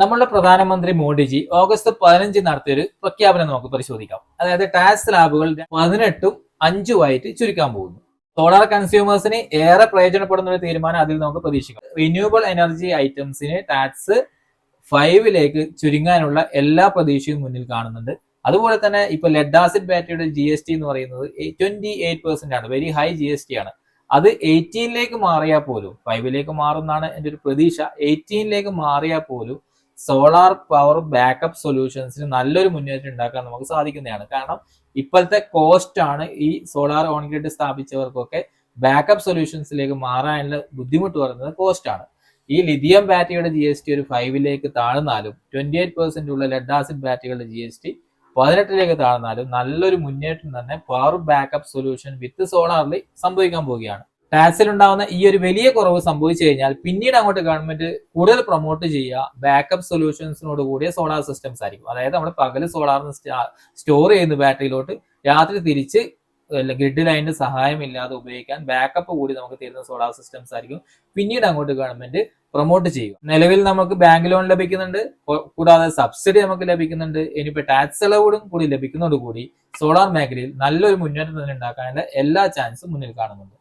നമ്മളുടെ പ്രധാനമന്ത്രി മോഡിജി ഓഗസ്റ്റ് പതിനഞ്ച് നടത്തിയൊരു പ്രഖ്യാപനം നമുക്ക് പരിശോധിക്കാം. അതായത് ടാക്സ് ലാബുകൾ പതിനെട്ടും അഞ്ചുമായിട്ട് ചുരുക്കാൻ പോകുന്നു. സോളാർ കൺസ്യൂമേഴ്സിന് ഏറെ പ്രയോജനപ്പെടുന്ന ഒരു തീരുമാനം അതിൽ നമുക്ക് പ്രതീക്ഷിക്കാം. റിന്യൂവബിൾ എനർജി ഐറ്റംസിന് ടാക്സ് ഫൈവിലേക്ക് ചുരുങ്ങാനുള്ള എല്ലാ പ്രതീക്ഷയും മുന്നിൽ കാണുന്നുണ്ട്. അതുപോലെ തന്നെ ഇപ്പൊ ലെഡ് ആസിഡ് ബാറ്ററിയുടെ ജി എസ് ടി എന്ന് പറയുന്നത് ട്വന്റി എയ്റ്റ് പെർസെന്റ് ആണ്. Very high G S T ആണ്. അത് എയ്റ്റീനിലേക്ക് മാറിയാൽ പോലും ഫൈവിലേക്ക് മാറുന്നാണ് എന്റെ ഒരു പ്രതീക്ഷ. എയ്റ്റീനിലേക്ക് മാറിയാൽ പോലും സോളാർ പവർ ബാക്കപ്പ് സൊല്യൂഷൻസിന് നല്ലൊരു മുന്നേറ്റം ഉണ്ടാക്കാൻ നമുക്ക് സാധിക്കുന്നതാണ്. കാരണം ഇപ്പോഴത്തെ കോസ്റ്റ് ആണ് ഈ സോളാർ ഓൺ ഗ്രിഡ് സ്ഥാപിച്ചവർക്കൊക്കെ ബാക്കപ്പ് സൊല്യൂഷൻസിലേക്ക് മാറാനുള്ള ബുദ്ധിമുട്ട് പറയുന്നത് കോസ്റ്റ് ആണ്. ഈ ലിഥിയം ബാറ്ററിയുടെ ജി എസ് ടി ഒരു ഫൈവിലേക്ക് താഴ്ന്നാലും ട്വന്റി എയ്റ്റ് പെർസെന്റ് ഉള്ള ലെഡ് ആസിഡ് ബാറ്ററികളുടെ ജി എസ് ടി പതിനെട്ടിലേക്ക് താഴ്ന്നാലും നല്ലൊരു മുന്നേറ്റം തന്നെ പവർ ബാക്കപ്പ് സൊല്യൂഷൻ വിത്ത് സോളാറിൽ സംഭവിക്കാൻ പോവുകയാണ്. ടാക്സിൽ ഉണ്ടാകുന്ന ഈ ഒരു വലിയ കുറവ് സംഭവിച്ചു കഴിഞ്ഞാൽ പിന്നീട് അങ്ങോട്ട് ഗവൺമെന്റ് കൂടുതൽ പ്രൊമോട്ട് ചെയ്യുക ബാക്കപ്പ് സൊല്യൂഷൻസിനോട് കൂടിയ സോളാർ സിസ്റ്റംസ് ആയിരിക്കും. അതായത് നമ്മൾ പകൽ സോളാറിന് സ്റ്റോർ ചെയ്യുന്ന ബാറ്ററിയിലോട്ട് രാത്രി തിരിച്ച് ഗ്രിഡ് ലൈനിന്റെ സഹായം ഇല്ലാതെ ഉപയോഗിക്കാൻ ബാക്കപ്പ് കൂടി നമുക്ക് തരുന്ന സോളാർ സിസ്റ്റംസ് ആയിരിക്കും. പിന്നീട് അങ്ങോട്ട് ഗവൺമെന്റ് പ്രൊമോട്ട് ചെയ്യും നിലവിൽ നമുക്ക് ബാങ്ക് ലോൺ ലഭിക്കുന്നുണ്ട്. കൂടാതെ സബ്സിഡി നമുക്ക് ലഭിക്കുന്നുണ്ട്. ഇനിയിപ്പോ ടാക്സ് ഇളവുകളും കൂടി ലഭിക്കുന്നതോടുകൂടി സോളാർ മേഖലയിൽ നല്ലൊരു മുന്നേറ്റം തന്നെ ഉണ്ടാക്കാനുള്ള എല്ലാ ചാൻസും മുന്നിൽ കാണുന്നുണ്ട്.